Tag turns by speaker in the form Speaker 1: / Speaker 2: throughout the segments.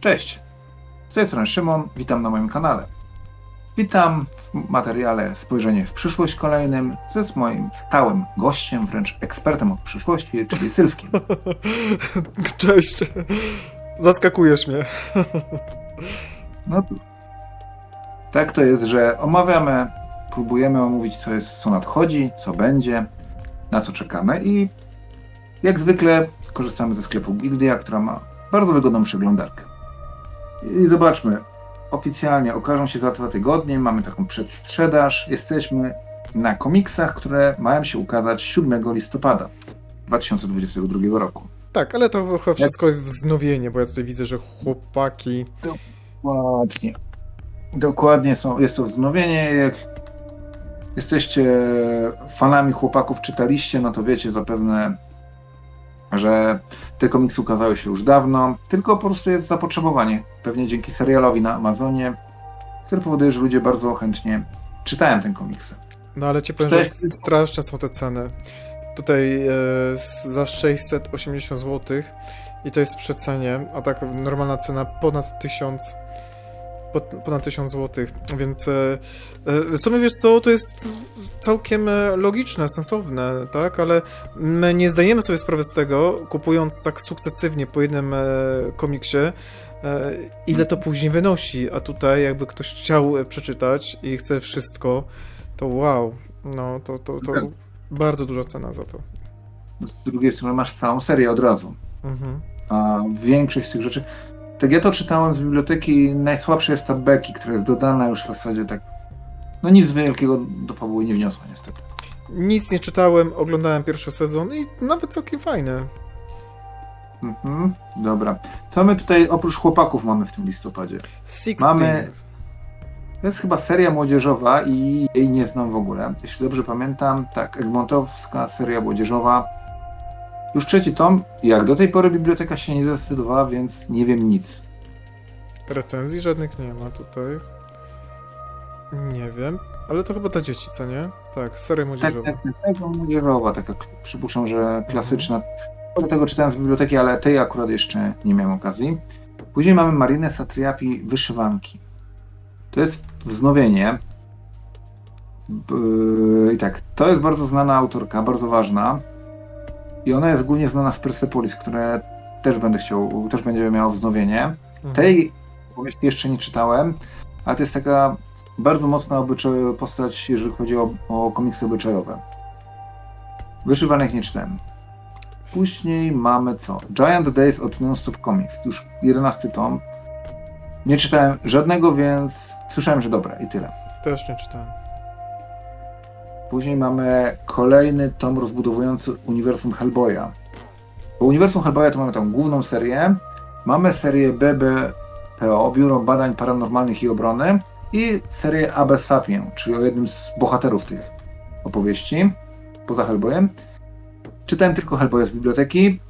Speaker 1: Cześć, z tej strony Szymon, witam na moim kanale. Witam w materiale Spojrzenie w przyszłość kolejnym ze moim stałym gościem, wręcz ekspertem od przyszłości, czyli Sylwkiem.
Speaker 2: Cześć. Zaskakujesz mnie.
Speaker 1: No, tak to jest, że omawiamy, próbujemy omówić, co jest, co nadchodzi, co będzie, na co czekamy i jak zwykle korzystamy ze sklepu Gildia, która ma bardzo wygodną przeglądarkę. I zobaczmy, oficjalnie okażą się za dwa tygodnie, mamy taką przedsprzedaż, jesteśmy na komiksach, które mają się ukazać 7 listopada 2022 roku.
Speaker 2: Tak, ale to chyba wszystko wznowienie, bo ja tutaj widzę, że chłopaki.
Speaker 1: Dokładnie. Dokładnie są, jest to wznowienie. Jak jesteście fanami chłopaków, czytaliście, no to wiecie zapewne, że te komiksy ukazały się już dawno, tylko po prostu jest zapotrzebowanie, pewnie dzięki serialowi na Amazonie, który powoduje, że ludzie bardzo chętnie czytają ten komiksy.
Speaker 2: No ale ci powiem,
Speaker 1: To
Speaker 2: że
Speaker 1: jest-
Speaker 2: straszne są te ceny. Tutaj e, za 680 zł i to jest w przecenie, a tak normalna cena ponad 1000 po- ponad 1000 zł, więc e, e, w sumie wiesz co, to jest całkiem e, logiczne, sensowne, tak, ale my nie zdajemy sobie sprawy z tego, kupując tak sukcesywnie po jednym komiksie, ile to później wynosi, a tutaj jakby ktoś chciał przeczytać i chce wszystko, to wow, no to, to, to
Speaker 1: Tak.
Speaker 2: bardzo duża cena za to.
Speaker 1: Z drugiej strony masz całą serię od razu.
Speaker 2: Mhm.
Speaker 1: A większość z tych rzeczy. Tak ja to czytałem z biblioteki. Najsłabsza jest ta Becky, która jest dodana już w zasadzie tak. No nic wielkiego do fabuły nie wniosła niestety.
Speaker 2: Nic nie czytałem, oglądałem pierwszy sezon i nawet całkiem fajne.
Speaker 1: Mhm, dobra. Co my tutaj oprócz chłopaków mamy w tym listopadzie?
Speaker 2: Sixteen.
Speaker 1: Mamy- To jest chyba seria młodzieżowa i jej nie znam w ogóle. Jeśli dobrze pamiętam, tak, Egmontowska seria młodzieżowa. Już trzeci tom. Jak do tej pory biblioteka się nie zdecydowała, więc nie wiem nic.
Speaker 2: Recenzji żadnych nie ma tutaj. Nie wiem, ale to chyba dla dzieci, co nie? Tak, seria młodzieżowa.
Speaker 1: tak, tak, tak, młodzieżowa, taka przypuszczam, że klasyczna. Do tego czytałem z biblioteki, ale tej akurat jeszcze nie miałem okazji. Później mamy Marinę Satriapi Wyszywanki. To jest wznowienie. I tak, to jest bardzo znana autorka, bardzo ważna. I ona jest głównie znana z Persepolis, które też będę chciał, też będzie miało wznowienie.
Speaker 2: Mhm.
Speaker 1: Tej powieści jeszcze nie czytałem, ale to jest taka bardzo mocna obyczaj, postać, jeżeli chodzi o, o komiksy obyczajowe. Wyszywanych nie czytałem. Później mamy co? Giant Days od Nonstop Comics, już 11 tom. Nie czytałem żadnego, więc słyszałem, że dobre i tyle.
Speaker 2: Też nie czytałem.
Speaker 1: Później mamy kolejny tom rozbudowujący uniwersum Hellboya. Po uniwersum Hellboya to mamy tą główną serię. Mamy serię BBPO, Biuro Badań Paranormalnych i Obrony i serię AB Sapien, czyli o jednym z bohaterów tych opowieści, poza Hellboyem. Czytałem tylko Hellboya z biblioteki.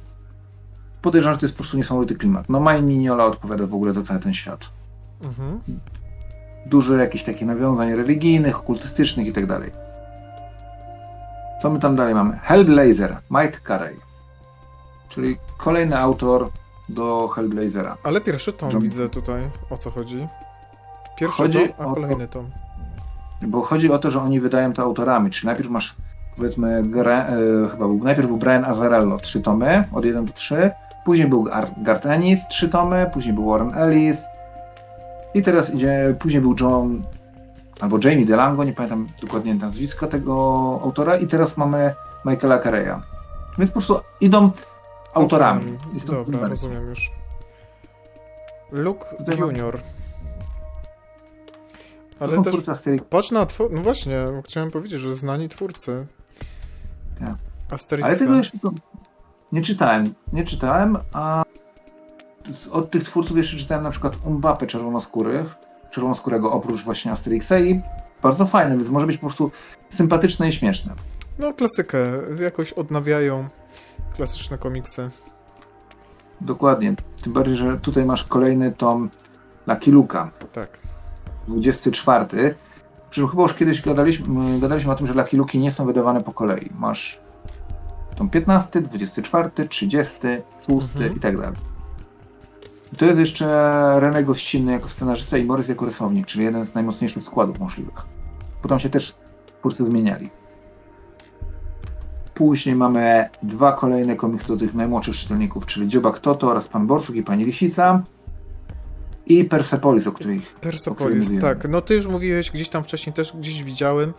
Speaker 1: Podejrzewam, że to jest po prostu niesamowity klimat. No Maj Mignola odpowiada w ogóle za cały ten świat.
Speaker 2: Mhm.
Speaker 1: Dużo jakichś takich nawiązań religijnych, okultystycznych i tak dalej. Co my tam dalej mamy? Hellblazer, Mike Carey. Czyli kolejny autor do Hellblazera.
Speaker 2: Ale pierwszy tom
Speaker 1: John-
Speaker 2: widzę tutaj. O co chodzi? Pierwszy
Speaker 1: Chodzi
Speaker 2: tom, a kolejny tom.
Speaker 1: Bo chodzi o to, że oni wydają to autorami. Czyli najpierw masz, powiedzmy, grę, e, chyba był, najpierw był Brian Azzarello, trzy tomy, od 1 do 3. Później był Gar- Garth Ennis, trzy tomy. Później był Warren Ellis. I teraz idzie, później był John, albo Jamie DeLango, nie pamiętam dokładnie nazwiska tego autora. I teraz mamy Michaela Careya. Więc po prostu idą autorami. To
Speaker 2: Dobra,
Speaker 1: dalej.
Speaker 2: rozumiem już. Luke
Speaker 1: Tutaj mam-
Speaker 2: Junior.
Speaker 1: To
Speaker 2: Ale
Speaker 1: są
Speaker 2: też
Speaker 1: twórcy Asterix.
Speaker 2: patrz na twór... No właśnie, chciałem powiedzieć, że znani twórcy.
Speaker 1: Tak.
Speaker 2: Asterixa.
Speaker 1: Ale tego jeszcze to nie czytałem. Nie czytałem, a od tych twórców jeszcze czytałem na przykład Umbapę Czerwonoskórych, Czerwonoskórego oprócz właśnie Asterixa i bardzo fajne, więc może być po prostu sympatyczne i śmieszne.
Speaker 2: No klasykę, jakoś odnawiają klasyczne komiksy.
Speaker 1: Dokładnie. Tym bardziej, że tutaj masz kolejny tom Lucky Luka,
Speaker 2: Tak.
Speaker 1: 24. Przy czym chyba już kiedyś gadaliśmy, gadaliśmy o tym, że Lucky Luki nie są wydawane po kolei. Masz tom 15, 24, 30, 6
Speaker 2: Mhm.
Speaker 1: i tak dalej. To jest jeszcze René Gościnny jako scenarzysta i Morris jako rysownik, czyli jeden z najmocniejszych składów możliwych. Potem się też twórcy zmieniali. Później mamy dwa kolejne komiksy do tych najmłodszych czytelników, czyli Dziobak Toto oraz Pan Borsuk i Pani Lisica. I Persepolis, o których
Speaker 2: Persepolis,
Speaker 1: mówiłem.
Speaker 2: tak. No ty już mówiłeś, gdzieś tam wcześniej też gdzieś widziałem.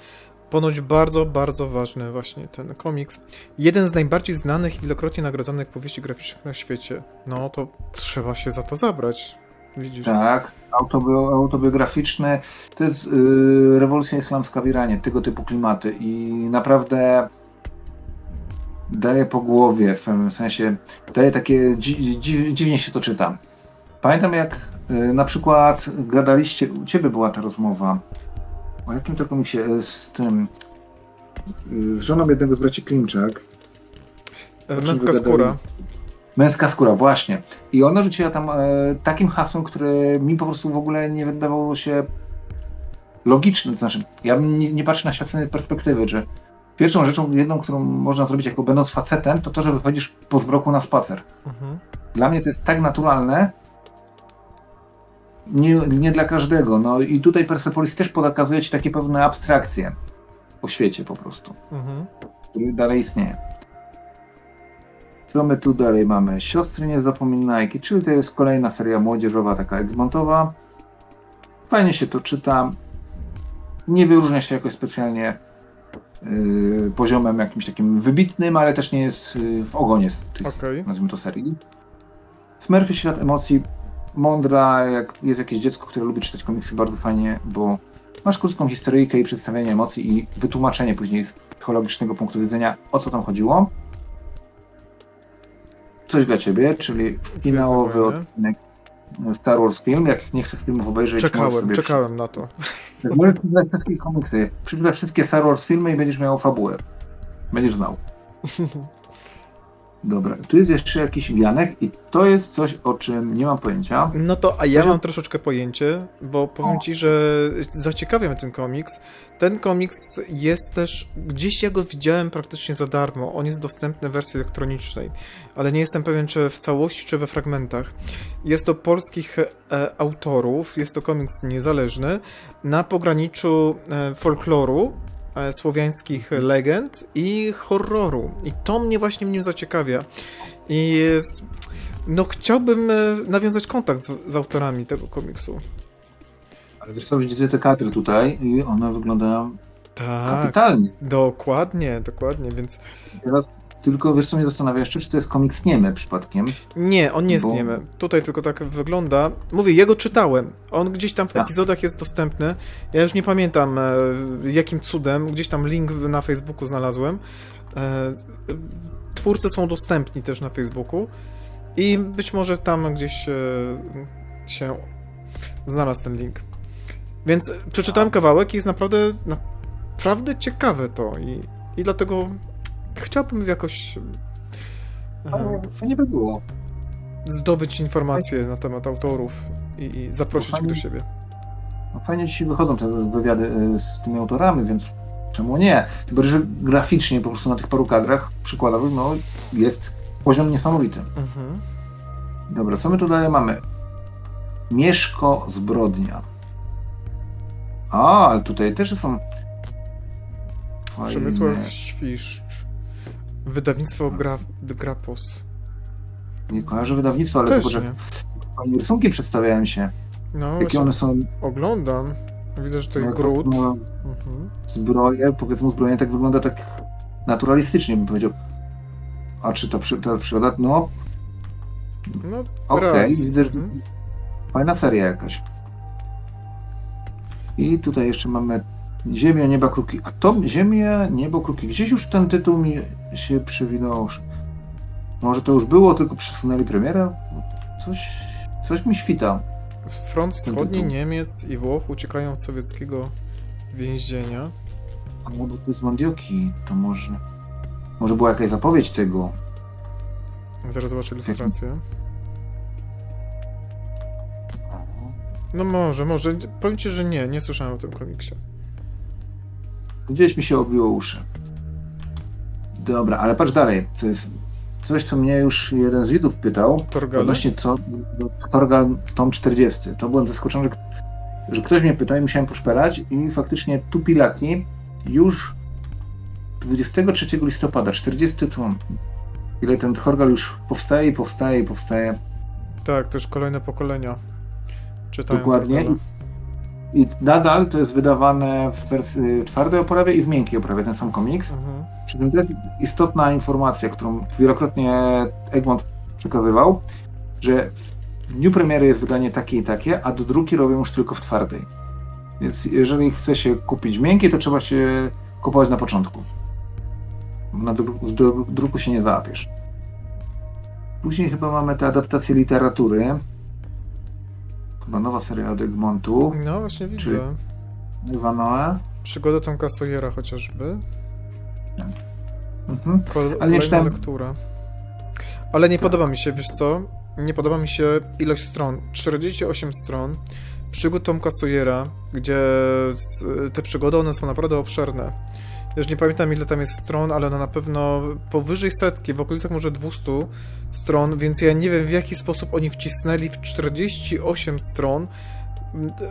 Speaker 2: Ponoć bardzo, bardzo ważny właśnie ten komiks. Jeden z najbardziej znanych i wielokrotnie nagradzanych powieści graficznych na świecie. No to trzeba się za to zabrać. Widzisz?
Speaker 1: Tak, autobi- autobiograficzny. To jest yy, rewolucja islamska w Iranie, tego typu klimaty i naprawdę daje po głowie w pewnym sensie, daje takie, dzi- dzi- dziwnie się to czyta. Pamiętam jak yy, na przykład gadaliście, u ciebie była ta rozmowa, o jakim to komiksie, yy, z tym, yy, z żoną jednego z braci Klimczak,
Speaker 2: E, Męska skóra.
Speaker 1: Męska skóra, właśnie. I ona rzuciła tam e, takim hasłem, które mi po prostu w ogóle nie wydawało się logiczne. To znaczy, ja bym nie, nie patrzę na świat z tej perspektywy, że pierwszą rzeczą, jedną, którą można zrobić jako będąc facetem, to to, że wychodzisz po zmroku na spacer.
Speaker 2: Mhm.
Speaker 1: Dla mnie to jest tak naturalne, nie, nie dla każdego. No i tutaj Persepolis też pokazuje ci takie pewne abstrakcje o świecie po prostu
Speaker 2: Mhm.
Speaker 1: który dalej istnieje. Co my tu dalej mamy? Siostry Niezapominajki, czyli to jest kolejna seria młodzieżowa, taka Egmontowa. Fajnie się to czyta. Nie wyróżnia się jakoś specjalnie yy, poziomem jakimś takim wybitnym, ale też nie jest yy, w ogonie z tych,
Speaker 2: Okej.
Speaker 1: nazwijmy to, serii. Smurfy Świat Emocji, mądra, jak jest jakieś dziecko, które lubi czytać komiksy, bardzo fajnie, bo masz krótką historyjkę i przedstawienie emocji i wytłumaczenie później z psychologicznego punktu widzenia, o co tam chodziło. Coś dla ciebie, czyli finałowy odcinek Star Wars film. Jak nie chcesz filmów obejrzeć,
Speaker 2: Czekałem, czekałem na to.
Speaker 1: przy- Możesz przeczytać wszystkie komiksy. Przeczytasz wszystkie Star Wars filmy i będziesz miał fabułę. Będziesz znał. Dobra, tu jest jeszcze jakiś Janek i to jest coś, o czym nie mam pojęcia.
Speaker 2: No to, a ja mam troszeczkę pojęcie, bo powiem ci, że zaciekawia mnie ten komiks. Ten komiks jest też, gdzieś ja go widziałem praktycznie za darmo. On jest dostępny w wersji elektronicznej, ale nie jestem pewien, czy w całości, czy we fragmentach. Jest to polskich e, autorów, jest to komiks niezależny, na pograniczu e, folkloru, słowiańskich legend i horroru. I to mnie właśnie w nim zaciekawia. I jest, no chciałbym e, nawiązać kontakt z, z autorami tego komiksu.
Speaker 1: Ale wiesz co, widzicie te kadry tutaj i one wyglądają
Speaker 2: Tak,
Speaker 1: kapitalnie.
Speaker 2: dokładnie, dokładnie, więc
Speaker 1: Teraz tylko wiesz co mnie zastanawia jeszcze, czy to jest komiks niemy przypadkiem.
Speaker 2: nie, on nie jest
Speaker 1: Bo-
Speaker 2: niemy. Tutaj tylko tak wygląda. Mówię, jego czytałem. On gdzieś tam w
Speaker 1: Tak.
Speaker 2: epizodach jest dostępny. Ja już nie pamiętam e, jakim cudem, gdzieś tam link na Facebooku znalazłem. E, twórcy są dostępni też na Facebooku i być może tam gdzieś e, się znalazł ten link. Więc przeczytałem kawałek i jest naprawdę, naprawdę ciekawe to i, i dlatego chciałbym jakoś e,
Speaker 1: Fajnie by było.
Speaker 2: zdobyć informacje na temat autorów i, i zaprosić ich do siebie.
Speaker 1: No fajnie dzisiaj wychodzą te wywiady y, z tymi autorami, więc czemu nie? Bardziej, że graficznie po prostu na tych paru kadrach przykładowych no, jest poziom niesamowity.
Speaker 2: Mhm.
Speaker 1: Dobra, co my tu dalej mamy? Mieszko Zbrodnia. A, ale tutaj też są fajne...
Speaker 2: Przemysław Świszcz. Wydawnictwo Gra Grapos.
Speaker 1: Nie kojarzę wydawnictwa, ale
Speaker 2: Też
Speaker 1: zobacz,
Speaker 2: nie.
Speaker 1: jak rysunki przedstawiają się.
Speaker 2: No,
Speaker 1: Jakie one są...
Speaker 2: oglądam. Widzę, że to
Speaker 1: no,
Speaker 2: jest Grut.
Speaker 1: no,
Speaker 2: Mhm.
Speaker 1: zbroje, powiedzmy zbrojenie tak wygląda tak naturalistycznie, bym powiedział. A czy ta, przy, ta przygoda? No,
Speaker 2: No,
Speaker 1: okej,
Speaker 2: realizm.
Speaker 1: widzę, że
Speaker 2: Mhm.
Speaker 1: fajna seria jakaś. I tutaj jeszcze mamy Ziemia, Nieba, Kruki. A to Ziemia, Niebo, Kruki. Gdzieś już ten tytuł mi się przewinął. Może to już było, tylko przesunęli premierę? Coś, coś mi świta.
Speaker 2: Front wschodni. Niemiec i Włoch uciekają z sowieckiego więzienia.
Speaker 1: A może to jest Mondioki, to może... Może była jakaś zapowiedź tego.
Speaker 2: Zaraz zobaczę ilustrację. No może, może. Powiem ci, że nie, nie słyszałem o tym komiksie.
Speaker 1: Gdzieś mi się obiło uszy. Dobra, ale patrz dalej. To jest coś, co mnie już jeden z widzów pytał.
Speaker 2: Torgale?
Speaker 1: Odnośnie co do Torgal tom 40. To byłem zaskoczony, że, że ktoś mnie pyta i musiałem poszperać i faktycznie Tupilaki już 23 listopada, 40 tom. Ile ten Torgal już powstaje i powstaje i powstaje.
Speaker 2: Tak, to już kolejne pokolenia czytają
Speaker 1: Dokładnie.
Speaker 2: Torgala.
Speaker 1: I nadal to jest wydawane w wersji twardej oprawie i w miękkiej oprawie, ten sam komiks.
Speaker 2: Mhm.
Speaker 1: Przy czym jest istotna informacja, którą wielokrotnie Egmont przekazywał, że w dniu premiery jest wydanie takie i takie, a do druki robią już tylko w twardej. Więc jeżeli chce się kupić w miękkiej, to trzeba się kupować na początku. Na dru- druku się nie załapiesz. Później chyba mamy te adaptacje literatury. Chyba nowa seria od Egmontu.
Speaker 2: No właśnie widzę.
Speaker 1: Czy- Iwanoe.
Speaker 2: Przygoda Tomka Sawyera chociażby.
Speaker 1: Mhm.
Speaker 2: Kol-
Speaker 1: Ale nie czytałem-
Speaker 2: lektura. Ale nie
Speaker 1: Tak.
Speaker 2: podoba mi się, wiesz co? Nie podoba mi się ilość stron. 48 stron. Przygód Tomka Sawyera, gdzie te przygody, one są naprawdę obszerne. Już nie pamiętam ile tam jest stron, ale no na pewno powyżej setki, w okolicach może 200 stron, więc ja nie wiem w jaki sposób oni wcisnęli w 48 stron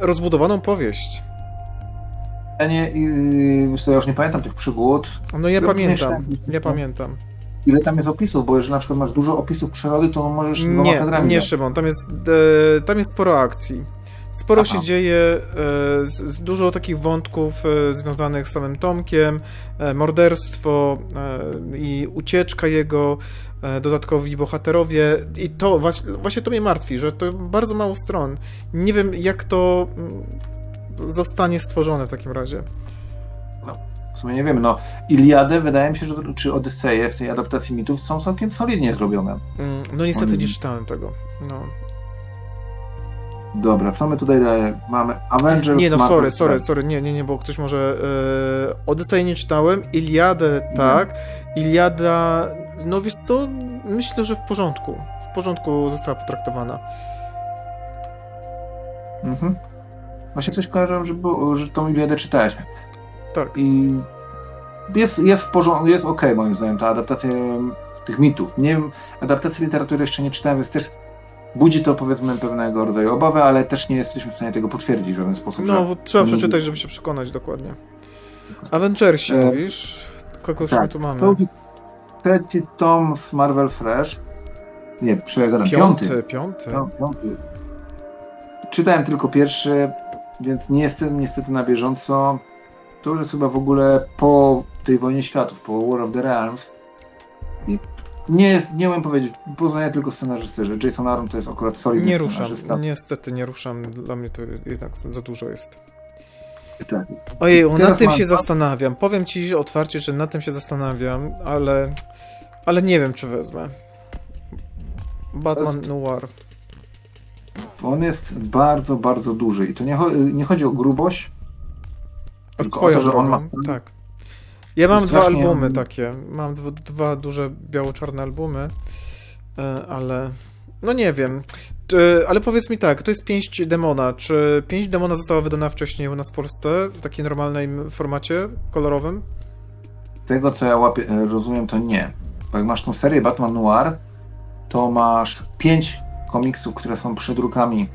Speaker 2: rozbudowaną powieść.
Speaker 1: Ja nie, ja już nie pamiętam tych przygód.
Speaker 2: No ja
Speaker 1: No,
Speaker 2: pamiętam, ja pamiętam.
Speaker 1: Ile tam jest opisów, bo jeżeli na przykład masz dużo opisów przyrody, to możesz dwoma
Speaker 2: Nie,
Speaker 1: kadrami
Speaker 2: nie. Szymon, tam jest, e, tam jest sporo akcji. Sporo
Speaker 1: Aha.
Speaker 2: się dzieje, e, dużo takich wątków e, związanych z samym Tomkiem, e, morderstwo i ucieczka jego, dodatkowi bohaterowie i to, właśnie, to mnie martwi, że to bardzo mało stron. Nie wiem jak to mm, zostanie stworzone w takim razie.
Speaker 1: W sumie nie wiem, no Iliadę wydaje mi się, że czy Odyseje w tej adaptacji mitów są całkiem solidnie zrobione.
Speaker 2: Mm, No niestety
Speaker 1: Oni-
Speaker 2: nie czytałem tego. No.
Speaker 1: Dobra, co my tutaj daje? mamy? Avengers,
Speaker 2: Nie, no
Speaker 1: Marvel
Speaker 2: sorry, sorry, sorry, nie, nie, nie, bo ktoś może... E, Odyseję nie czytałem, Iliadę tak, Iliada, no wiesz co, myślę, że w porządku, w porządku została potraktowana.
Speaker 1: Mhm. Właśnie coś kojarzyłem, że, było, że tą Iliadę czytałeś.
Speaker 2: Tak,
Speaker 1: I jest, jest w porządku, jest okej moim zdaniem ta adaptacja tych mitów. Nie wiem, adaptacji literatury jeszcze nie czytałem, więc też budzi to powiedzmy pewnego rodzaju obawę, ale też nie jesteśmy w stanie tego potwierdzić w żaden sposób.
Speaker 2: no trzeba
Speaker 1: nie-
Speaker 2: przeczytać, żeby się przekonać dokładnie. Avengersi
Speaker 1: E,
Speaker 2: mówisz? Kogoś my
Speaker 1: tak,
Speaker 2: tu mamy?
Speaker 1: To trzeci tom w Marvel Fresh. Nie, przegadam, piąty.
Speaker 2: Piąty, piąty.
Speaker 1: No, piąty. Czytałem tylko pierwszy, więc nie jestem niestety na bieżąco. To już jest chyba w ogóle po tej wojnie światów, po War of the Realms. Nie jest, nie umiem powiedzieć, poznaję tylko scenarzystę, że Jason Aaron to jest akurat solidny
Speaker 2: Nie ruszam,
Speaker 1: scenarzysta.
Speaker 2: niestety nie ruszam, dla mnie to jednak za dużo jest.
Speaker 1: Tak.
Speaker 2: Ojej,
Speaker 1: Teraz
Speaker 2: tym
Speaker 1: mam-
Speaker 2: się zastanawiam. Powiem ci otwarcie, że nad tym się zastanawiam, ale. Ale nie wiem, czy wezmę. Batman
Speaker 1: jest-
Speaker 2: Noir.
Speaker 1: On jest bardzo, bardzo duży i to nie, cho- nie chodzi o grubość, Tylko
Speaker 2: swoją
Speaker 1: o to, że on ma-
Speaker 2: Tak. Ja mam dwa
Speaker 1: strasznie-
Speaker 2: albumy takie. Mam dwa, duże biało-czarne albumy, e, ale. No nie wiem. Ale powiedz mi tak, to jest pięść demona. Czy pięść demona została wydana wcześniej u nas w Polsce w takim normalnym formacie kolorowym?
Speaker 1: Tego co ja łapię, e, rozumiem, to nie. Bo jak masz tą serię Batman Noir, to masz pięć komiksów, które są przedrukami,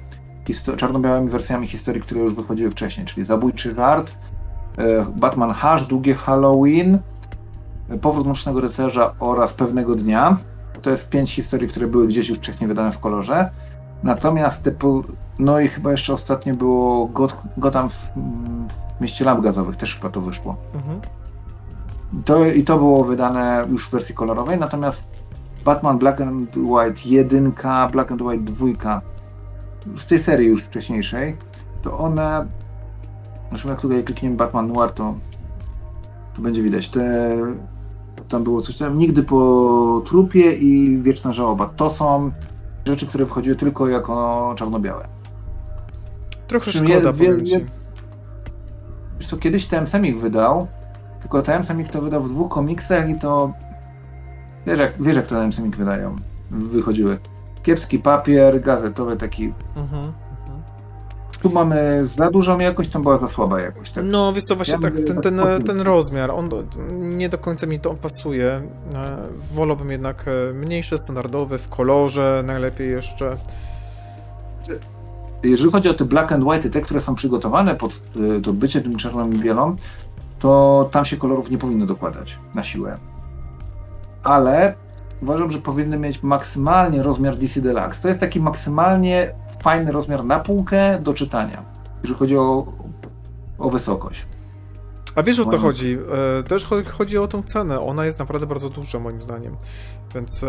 Speaker 1: czarno-białymi wersjami historii, które już wychodziły wcześniej, czyli Zabójczy Żart, Batman Hush, Długie Halloween, e, Powrót Mrocznego Rycerza oraz Pewnego Dnia. To jest pięć historii, które były gdzieś już wcześniej wydane w kolorze. Natomiast te po... no i chyba jeszcze ostatnio było Got- Gotham w, w mieście lamp gazowych, też chyba to wyszło.
Speaker 2: Mhm.
Speaker 1: To, I to było wydane już w wersji kolorowej, natomiast Batman Black and White 1, Black and White 2 z tej serii już wcześniejszej, to one, zresztą jak tutaj klikniemy Batman Noir, to, to będzie widać, te, tam było coś tam, nigdy po trupie i wieczna żałoba. To są rzeczy, które wchodziły tylko jako czarno-białe.
Speaker 2: Trochę
Speaker 1: Czym
Speaker 2: szkoda,
Speaker 1: je-
Speaker 2: powiem
Speaker 1: wie- Wiesz co, kiedyś TM Semik wydał, tylko TM Semik to wydał w dwóch komiksach i to... Wiesz jak, wiesz jak to TM Semik wydają, wychodziły. Kiepski papier, gazetowy taki...
Speaker 2: Mhm.
Speaker 1: Tu mamy za dużą jakość, tam była za słaba jakość. Tak?
Speaker 2: No, wiesz co, właśnie
Speaker 1: Ja
Speaker 2: tak,
Speaker 1: mówię
Speaker 2: ten,
Speaker 1: tak
Speaker 2: ten, ten rozmiar, on nie do końca mi to pasuje. E, Wolałbym jednak e, mniejszy, standardowy, w kolorze najlepiej jeszcze.
Speaker 1: Jeżeli chodzi o te black and white, te, które są przygotowane pod to bycie tym czarną i bielą, to tam się kolorów nie powinno dokładać na siłę. Ale uważam, że powinny mieć maksymalnie rozmiar DC Deluxe. To jest taki maksymalnie fajny rozmiar na półkę do czytania, jeżeli chodzi o, o wysokość.
Speaker 2: A wiesz o co chodzi? E, też cho- chodzi o tą cenę. Ona jest naprawdę bardzo duża moim zdaniem. Więc e,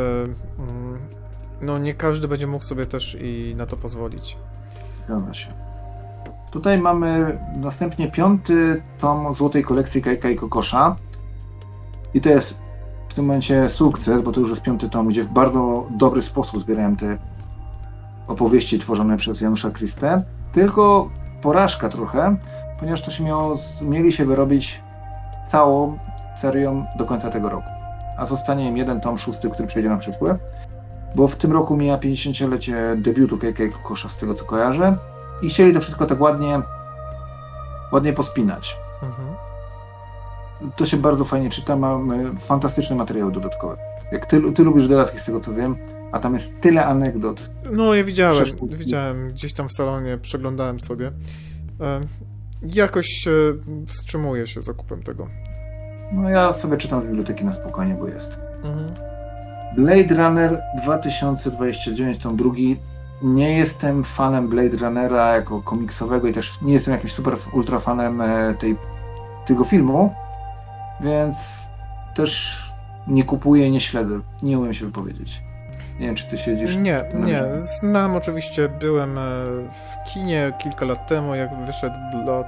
Speaker 2: mm, no nie każdy będzie mógł sobie też i na to pozwolić.
Speaker 1: Zgadza się. Tutaj mamy następnie piąty tom złotej kolekcji Kajka i Kokosza. I to jest w tym momencie sukces, bo to już jest piąty tom, gdzie w bardzo dobry sposób zbierałem te opowieści tworzone przez Janusza Kristę. Tylko porażka trochę, ponieważ to się miało, mieli się wyrobić całą serią do końca tego roku. A zostanie im jeden tom szósty, który przejdzie na przyszły. Bo w tym roku mija 50-lecie debiutu KK Kokosza, z tego co kojarzę. I chcieli to wszystko tak ładnie, ładnie pospinać.
Speaker 2: Mhm.
Speaker 1: To się bardzo fajnie czyta, mamy fantastyczne materiały dodatkowe. Jak ty, ty lubisz dodatki z tego co wiem, a tam jest tyle anegdot.
Speaker 2: No ja widziałem,
Speaker 1: Przeszkód.
Speaker 2: widziałem gdzieś tam w salonie, przeglądałem sobie. E, jakoś e, wstrzymuję się zakupem tego.
Speaker 1: No ja sobie czytam z biblioteki na spokojnie, bo jest.
Speaker 2: Mhm.
Speaker 1: Blade Runner 2029, tom drugi. Nie jestem fanem Blade Runnera jako komiksowego i też nie jestem jakimś super ultra fanem e, tej, tego filmu, więc też nie kupuję, nie śledzę. Nie umiem się wypowiedzieć. Nie wiem, czy ty siedzisz.
Speaker 2: Nie, nie. Znam oczywiście, byłem e, w kinie kilka lat temu, jak wyszedł Blood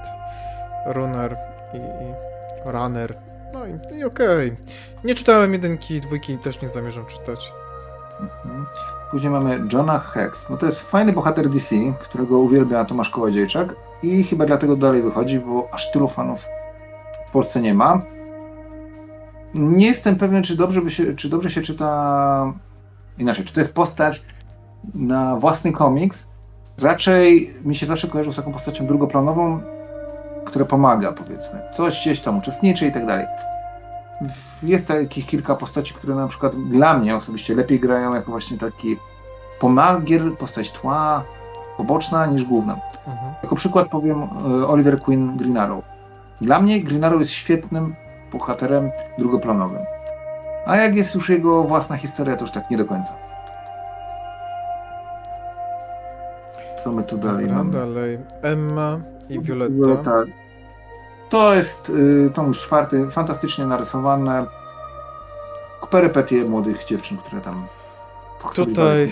Speaker 2: Runner i, i Runner. No i, i okej. Nie czytałem jedynki, dwójki też nie zamierzam czytać.
Speaker 1: Mhm. Później mamy Johna Hex. No to jest fajny bohater DC, którego uwielbia Tomasz Kołodziejczak i chyba dlatego dalej wychodzi, bo aż tylu fanów w Polsce nie ma. Nie jestem pewien, czy dobrze, się, czy dobrze się czyta inaczej. Czy to jest postać na własny komiks? Raczej mi się zawsze kojarzy z taką postacią drugoplanową, która pomaga, powiedzmy. Coś gdzieś tam uczestniczy i tak dalej. Jest takich kilka postaci, które na przykład dla mnie osobiście lepiej grają jako właśnie taki pomagier, postać tła, poboczna niż główna.
Speaker 2: Mhm.
Speaker 1: Jako przykład powiem e, Oliver Queen Green Arrow. Dla mnie Green Arrow jest świetnym bohaterem drugoplanowym. A jak jest już jego własna historia, to już tak nie do końca. Co my tu dalej
Speaker 2: Dobra,
Speaker 1: mamy?
Speaker 2: dalej. Emma i Violetta.
Speaker 1: To jest y, tom już czwarty, fantastycznie narysowane. Perypetie młodych dziewczyn, które tam
Speaker 2: Tutaj-.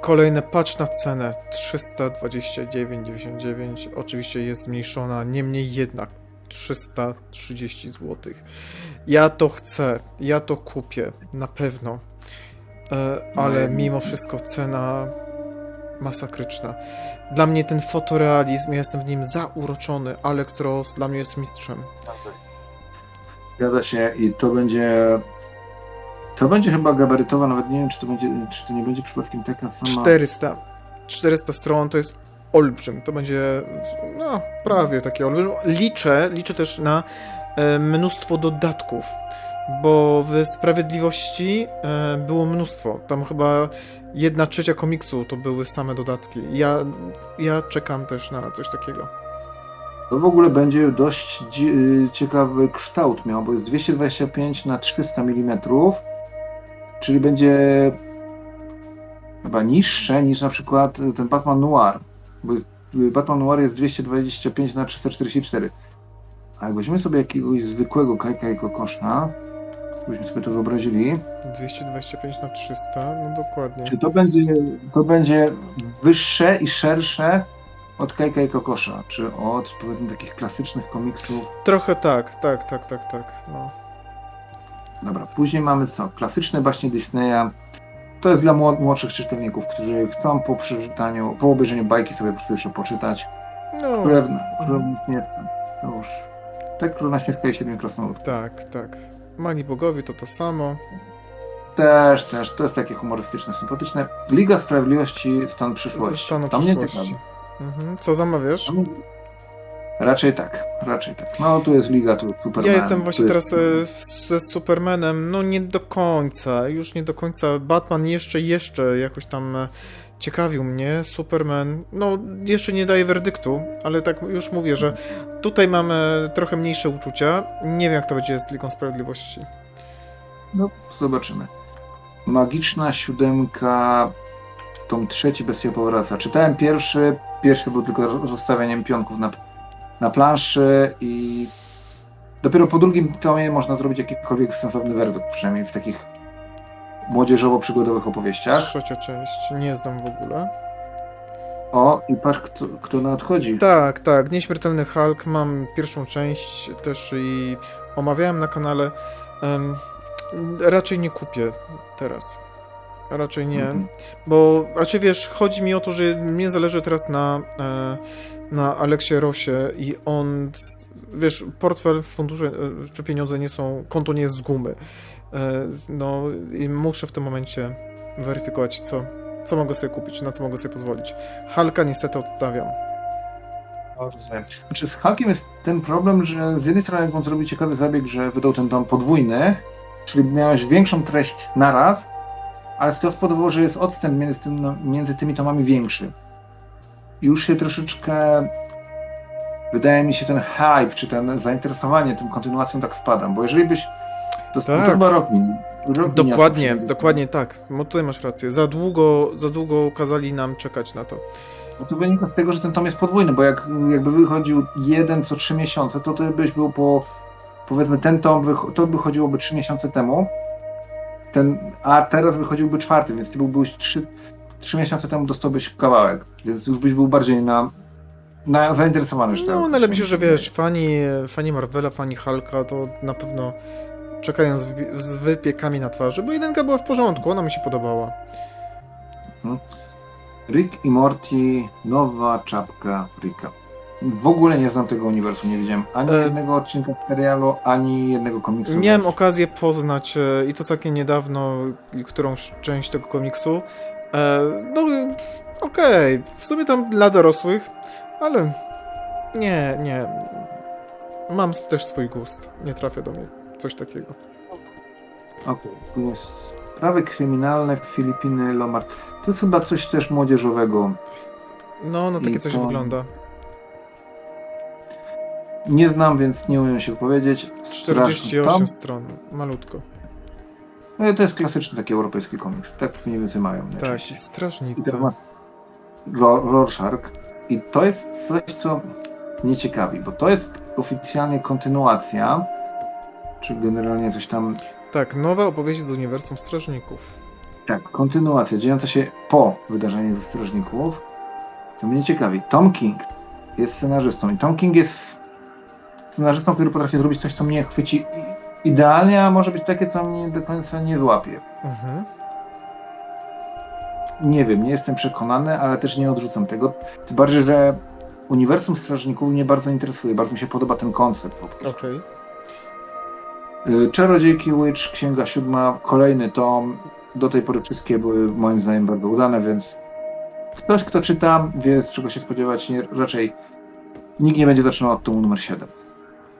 Speaker 2: Kolejne patrz na cenę 329,99. Oczywiście jest zmniejszona, niemniej jednak 330 zł. Ja to chcę, ja to kupię, na pewno. E, ale mimo wszystko cena masakryczna. Dla mnie ten fotorealizm, ja jestem w nim zauroczony. Alex Ross dla mnie jest mistrzem.
Speaker 1: Zgadza się i to będzie. To będzie chyba gabarytowa, nawet nie wiem, czy to będzie, czy to nie będzie przypadkiem taka sama.
Speaker 2: 400. 400 stron to jest olbrzym. To będzie no, prawie takie olbrzym. Liczę, liczę też na mnóstwo dodatków, bo w Sprawiedliwości e, było mnóstwo. Tam chyba jedna trzecia komiksu to były same dodatki. Ja, ja czekam też na coś takiego.
Speaker 1: To w ogóle będzie dość y, ciekawy kształt miał, bo jest 225 na 300 mm, czyli będzie chyba niższe niż na przykład ten Batman Noir, bo jest, Batman Noir jest 225 na 344. A jak weźmiemy sobie jakiegoś zwykłego Kajka i Kokosza, byśmy sobie to wyobrazili,
Speaker 2: 225 na 300, no dokładnie.
Speaker 1: czy to będzie, to będzie wyższe i szersze od Kajka i Kokosza, czy od powiedzmy takich klasycznych komiksów
Speaker 2: Trochę tak, tak, tak, tak, tak. No.
Speaker 1: Dobra, później mamy co? Klasyczne baśnie Disneya. To jest dla młod- młodszych czytelników, którzy chcą po przeczytaniu, po obejrzeniu bajki sobie po prostu jeszcze poczytać.
Speaker 2: no
Speaker 1: królewna Śnieżka. To już. Tak, Królewna Śnieżka i Siedmiu Krasnoludków.
Speaker 2: tak, tak. Mali bogowie to to samo.
Speaker 1: Też, też. To jest takie humorystyczne, sympatyczne. Liga Sprawiedliwości, Stan Przyszłości. nie
Speaker 2: przyszłości. Mhm. Co zamawiasz?
Speaker 1: Raczej tak, raczej tak. No tu jest Liga, tu Superman.
Speaker 2: Ja jestem właśnie
Speaker 1: jest-
Speaker 2: teraz e, ze Supermanem, no nie do końca, już nie do końca. Batman jeszcze, jeszcze jakoś tam e, ciekawił mnie Superman. No, jeszcze nie daję werdyktu, ale tak już mówię, że tutaj mamy trochę mniejsze uczucia. Nie wiem, jak to będzie z Ligą Sprawiedliwości.
Speaker 1: No, zobaczymy. Magiczna siódemka, tom trzeci bez się powraca. Czytałem pierwszy, pierwszy był tylko rozstawianiem pionków na, na planszy i dopiero po drugim tomie można zrobić jakikolwiek sensowny werdykt, przynajmniej w takich młodzieżowo-przygodowych opowieściach.
Speaker 2: Trzecia część, nie znam w ogóle.
Speaker 1: O, i patrz kto, kto nadchodzi.
Speaker 2: Tak, tak, Nieśmiertelny Hulk, mam pierwszą część też i omawiałem na kanale. Em, raczej nie kupię teraz. Raczej nie,
Speaker 1: Mhm.
Speaker 2: bo raczej wiesz, chodzi mi o to, że mnie zależy teraz na, e, na Aleksie Rosie i on, wiesz, portfel, fundusze e, czy pieniądze nie są, konto nie jest z gumy. E, No i muszę w tym momencie weryfikować, co, co mogę sobie kupić, na co mogę sobie pozwolić. Halka niestety odstawiam.
Speaker 1: Rozumiem. Znaczy z Hulkiem jest ten problem, że z jednej strony on zrobił ciekawy zabieg, że wydał ten dom podwójny, czyli miałeś większą treść naraz, ale to spowodowało, że jest odstęp między, tym, no, między tymi tomami większy. Już się troszeczkę wydaje mi się ten hype, czy ten zainteresowanie tym kontynuacją tak spada, bo jeżeli byś to,
Speaker 2: Tak.
Speaker 1: to chyba rok
Speaker 2: Dokładnie, dokładnie tak. Bo tutaj masz rację. Za długo, za długo kazali nam czekać na to.
Speaker 1: No to wynika z tego, że ten tom jest podwójny, bo jak jakby wychodził jeden co trzy miesiące, to ty byś był po powiedzmy ten tom wych- to by chodziłoby trzy miesiące temu, ten, a teraz wychodziłby czwarty, więc ty byłbyś trzy, trzy miesiące temu dostałbyś kawałek, więc już byś był bardziej na, na zainteresowany, że tak.
Speaker 2: No, ale myślę, że wiesz, fani, fani Marvela, fani Hulka to na pewno czekają z, wypie- z wypiekami na twarzy, bo jedynka była w porządku, ona mi się podobała.
Speaker 1: Rick i Morty, nowa czapka Ricka. W ogóle nie znam tego uniwersum, nie widziałem ani
Speaker 2: E-
Speaker 1: jednego odcinka serialu, ani jednego komiksu.
Speaker 2: Miałem
Speaker 1: więc-
Speaker 2: okazję poznać e, i to całkiem niedawno którąś część tego komiksu. E, no, okej, w sumie tam dla dorosłych, ale nie, nie. Mam też swój gust. Nie trafia do mnie coś takiego.
Speaker 1: Okej, tu jest sprawy kryminalne Filipiny Lomar. To jest chyba coś też młodzieżowego.
Speaker 2: No, no takie
Speaker 1: I
Speaker 2: coś
Speaker 1: to-
Speaker 2: wygląda.
Speaker 1: Nie znam, więc nie umiem się powiedzieć.
Speaker 2: 48
Speaker 1: Tam,
Speaker 2: stron, malutko.
Speaker 1: no, to jest klasyczny taki europejski komiks. Tak mniej więcej mają
Speaker 2: Tak, strażnica.
Speaker 1: ma Ro- Rorschach. I to jest coś, co mnie ciekawi, bo to jest oficjalnie kontynuacja, czy generalnie coś tam
Speaker 2: Tak, nowa opowieść z uniwersum strażników.
Speaker 1: Tak, kontynuacja dziejąca się po wydarzeniach ze Strażników. Co mnie ciekawi, Tom King jest scenarzystą i Tom King jest scenarzystą, który potrafi zrobić coś, co mnie chwyci idealnie, a może być takie, co mnie do końca nie złapie.
Speaker 2: Mhm.
Speaker 1: Nie wiem, nie jestem przekonany, ale też nie odrzucam tego. Tym bardziej, że uniwersum Strażników mnie bardzo interesuje, bardzo mi się podoba ten koncept po prostu.
Speaker 2: Okej.
Speaker 1: Y, Czarodziejki Witch, Księga Siódma, kolejny tom. Do tej pory wszystkie były moim zdaniem bardzo udane, więc ktoś, kto czyta, wie z czego się spodziewać. Nie, raczej nikt nie będzie zaczynał od tomu numer 7.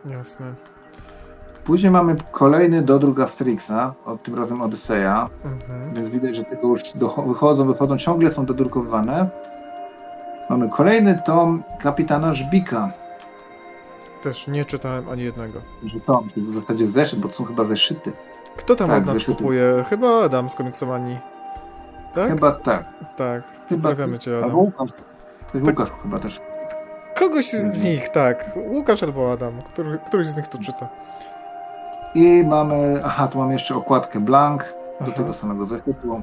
Speaker 2: Jasne.
Speaker 1: Później mamy kolejny dodruk Asterixa, od tym razem Odyseja,
Speaker 2: Mhm.
Speaker 1: więc widać, że tego już wychodzą, wychodzą, ciągle są dodrukowywane. Mamy kolejny tom Kapitana Żbika,
Speaker 2: Też nie czytałem ani jednego.
Speaker 1: to w zasadzie zeszyt, bo to są chyba zeszyty.
Speaker 2: Kto tam
Speaker 1: Tak,
Speaker 2: od nas
Speaker 1: zeszyty.
Speaker 2: kupuje? Chyba Adam z komiksowani. Tak?
Speaker 1: Chyba tak.
Speaker 2: Tak. Pozdrawiamy cię,
Speaker 1: Albo
Speaker 2: Adam.
Speaker 1: Łukasz. Łukasz chyba też.
Speaker 2: Kogoś z nich, tak. Łukasz albo Adam. Który, któryś z nich to czyta.
Speaker 1: I mamy, aha, tu mamy jeszcze okładkę Blank do
Speaker 2: Aha.
Speaker 1: tego samego zeszytu.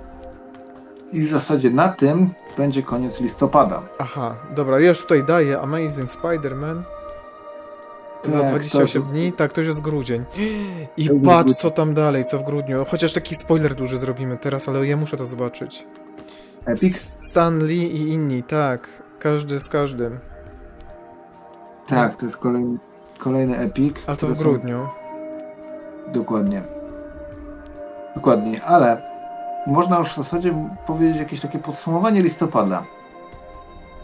Speaker 1: I w zasadzie na tym będzie koniec listopada.
Speaker 2: Aha, dobra, ja już tutaj daję Amazing Spider-Man. Za
Speaker 1: Tak,
Speaker 2: 28
Speaker 1: to-
Speaker 2: dni, tak, to już jest grudzień. I patrz, co tam dalej, co w grudniu. Chociaż taki spoiler duży zrobimy teraz, ale ja muszę to zobaczyć.
Speaker 1: Epic?
Speaker 2: Stan Lee i inni, tak. Każdy z każdym.
Speaker 1: Tak, to jest kolejny, kolejny Epic.
Speaker 2: A to w
Speaker 1: są-
Speaker 2: grudniu.
Speaker 1: Dokładnie. Dokładnie, ale można już w zasadzie powiedzieć jakieś takie podsumowanie listopada.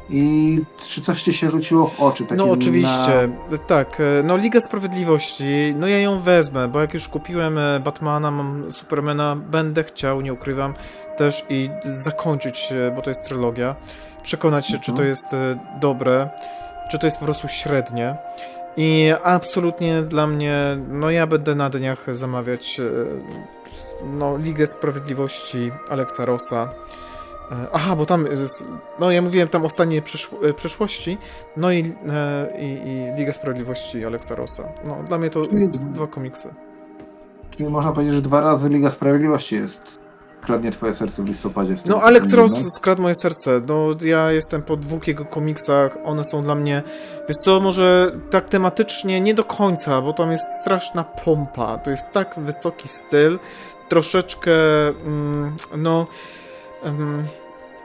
Speaker 1: I czy coś ci się rzuciło w oczy?
Speaker 2: No oczywiście,
Speaker 1: Na...
Speaker 2: tak. e, No Liga Sprawiedliwości, no ja ją wezmę, bo jak już kupiłem e, Batmana, mam Supermana, będę chciał, nie ukrywam, też i zakończyć, e, bo to jest trylogia, przekonać się, czy to
Speaker 1: Mhm.
Speaker 2: jest dobre, czy to jest po prostu średnie. I absolutnie dla mnie, no ja będę na dniach zamawiać no, Ligę Sprawiedliwości Alexa Rossa. E, Aha, bo tam, jest, no ja mówiłem tam o stanie przyszł- e, przyszłości, no i, e, i, i Liga Sprawiedliwości Alexa Rossa. No, dla mnie to
Speaker 1: Czyli-
Speaker 2: dwa komiksy.
Speaker 1: Czyli można powiedzieć, że dwa razy Liga Sprawiedliwości jest. Kradnie twoje serce w listopadzie.
Speaker 2: No, Alex. Ross skradł moje serce. No, ja jestem po dwóch jego komiksach. One są dla mnie, wiesz co, może tak tematycznie nie do końca, bo tam jest straszna pompa. To jest tak wysoki styl, troszeczkę, mm, no,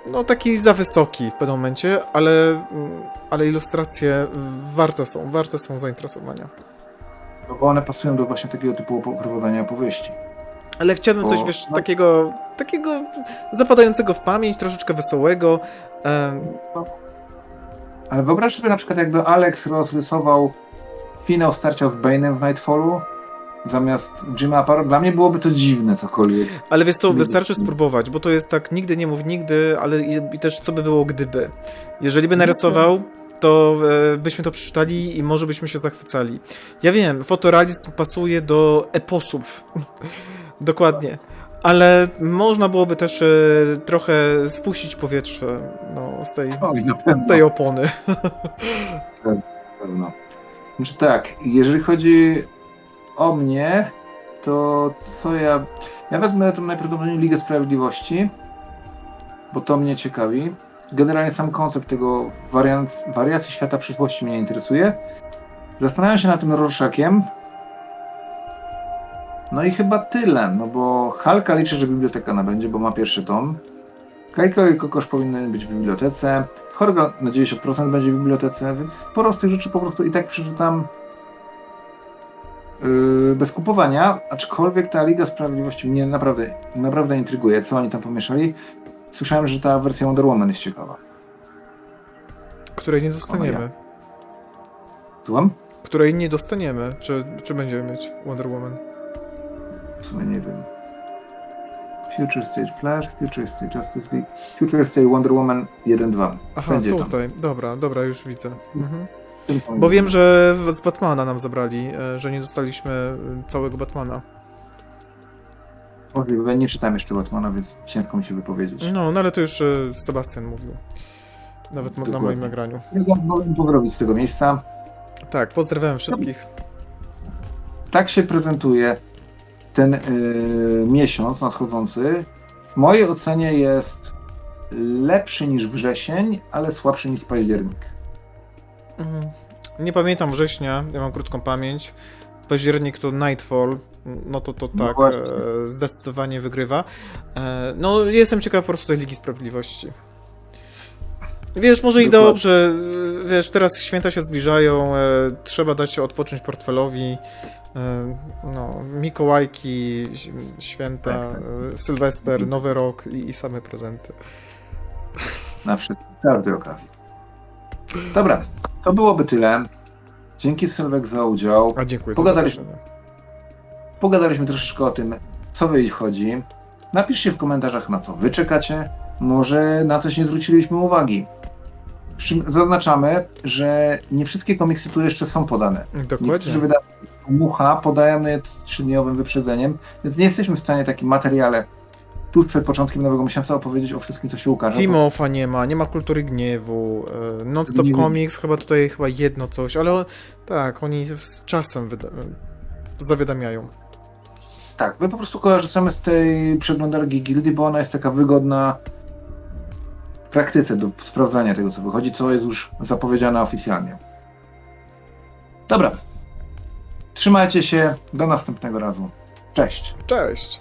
Speaker 2: no taki za wysoki w pewnym momencie, ale, mm, ale ilustracje warte są, warte są zainteresowania.
Speaker 1: No bo one pasują do właśnie takiego typu prowadzenia opowieści.
Speaker 2: Ale chciałbym coś,
Speaker 1: Bo-
Speaker 2: wiesz,
Speaker 1: no-
Speaker 2: takiego, takiego zapadającego w pamięć, troszeczkę wesołego. em,
Speaker 1: Ale wyobraź sobie na przykład, jakby Alex Ross rysował finał starcia z Bane'em w Nightfallu zamiast Jima Aparo. Dla mnie byłoby to dziwne cokolwiek.
Speaker 2: Ale wiesz co, wystarczy spróbować, bo to jest tak, nigdy nie mów nigdy, ale i, i też co by było gdyby. Jeżeli by narysował, to e, byśmy to przeczytali i może byśmy się zachwycali. Ja wiem, fotorealizm pasuje do eposów. Dokładnie. Ale można byłoby też e, trochę spuścić powietrze no, z, tej,
Speaker 1: Oj,
Speaker 2: z tej opony.
Speaker 1: pewno. Znaczy tak, jeżeli chodzi o mnie, to co ja... Ja wezmę tą najprawdopodobniej Ligę Sprawiedliwości, bo to mnie ciekawi. Generalnie sam koncept tego wariacji świata przyszłości mnie interesuje. Zastanawiam się nad tym Rorschakiem. No i chyba tyle, no bo Halka liczę, że biblioteka nabędzie, bo ma pierwszy tom. Kajko i Kokosz powinny być w bibliotece. Horga na 90% będzie w bibliotece, więc sporo z tych rzeczy po prostu i tak przeczytam bez kupowania, aczkolwiek ta Liga Sprawiedliwości mnie naprawdę, naprawdę intryguje, co oni tam pomieszali. Słyszałem, że ta wersja Wonder Woman jest ciekawa.
Speaker 2: Której nie dostaniemy.
Speaker 1: Słucham?
Speaker 2: Której nie dostaniemy. Czy, czy będziemy mieć Wonder Woman?
Speaker 1: W sumie nie wiem. Future State Flash, Future State Justice League, Future State Wonder Woman 1-2.
Speaker 2: Aha,
Speaker 1: Będzie tam.
Speaker 2: tutaj. Dobra, dobra, już widzę. Mhm. Bo wiem, że z Batmana nam zabrali, e, że nie dostaliśmy e, całego Batmana.
Speaker 1: Możliwe, nie czytam jeszcze Batmana, więc ciężko mi się wypowiedzieć.
Speaker 2: No, no ale to już e, Sebastian mówił. Nawet mo- na
Speaker 1: Dokładnie.
Speaker 2: moim nagraniu.
Speaker 1: Ja pozdrowić z tego miejsca.
Speaker 2: Tak, pozdrawiam wszystkich.
Speaker 1: tak się prezentuje ten y, miesiąc nadchodzący. W mojej ocenie jest lepszy niż wrzesień, ale słabszy niż październik.
Speaker 2: Mhm. Nie pamiętam września, ja mam krótką pamięć. Październik to Nightfall, no to to
Speaker 1: No
Speaker 2: tak, e, zdecydowanie wygrywa. E, no, jestem ciekaw po prostu tej Ligi Sprawiedliwości. Wiesz, może i dobrze, e, wiesz, teraz święta się zbliżają, e, trzeba dać się odpocząć portfelowi, no, Mikołajki, święta,
Speaker 1: Tak, tak.
Speaker 2: Sylwester, Nowy Rok i, i same prezenty.
Speaker 1: Na wszystkich, każdej okazji. Dobra, to byłoby tyle. Dzięki Sylwek za udział.
Speaker 2: A dziękuję
Speaker 1: Pogadaliśmy.
Speaker 2: za.
Speaker 1: Pogadaliśmy troszeczkę o tym, co wychodzi. Napiszcie w komentarzach, na co wy czekacie. Może na coś nie zwróciliśmy uwagi. Czym zaznaczamy, że nie wszystkie komiksy tu jeszcze są podane. Niektórzy
Speaker 2: Dokładnie.
Speaker 1: wydawcy Mucha podają je z trzydniowym wyprzedzeniem, więc nie jesteśmy w stanie w takim materiale tuż przed początkiem nowego miesiąca opowiedzieć o wszystkim, co się ukaże.
Speaker 2: Timofa nie ma, nie ma kultury gniewu, e, Non-Stop. Comics, chyba tutaj chyba jedno coś, ale tak, oni z czasem zawiadamiają.
Speaker 1: Tak, my po prostu kojarzymy z tej przeglądarki Gildy, bo ona jest taka wygodna w praktyce do sprawdzania tego, co wychodzi, co jest już zapowiedziane oficjalnie. Dobra. Trzymajcie się. Do następnego razu. Cześć.
Speaker 2: Cześć!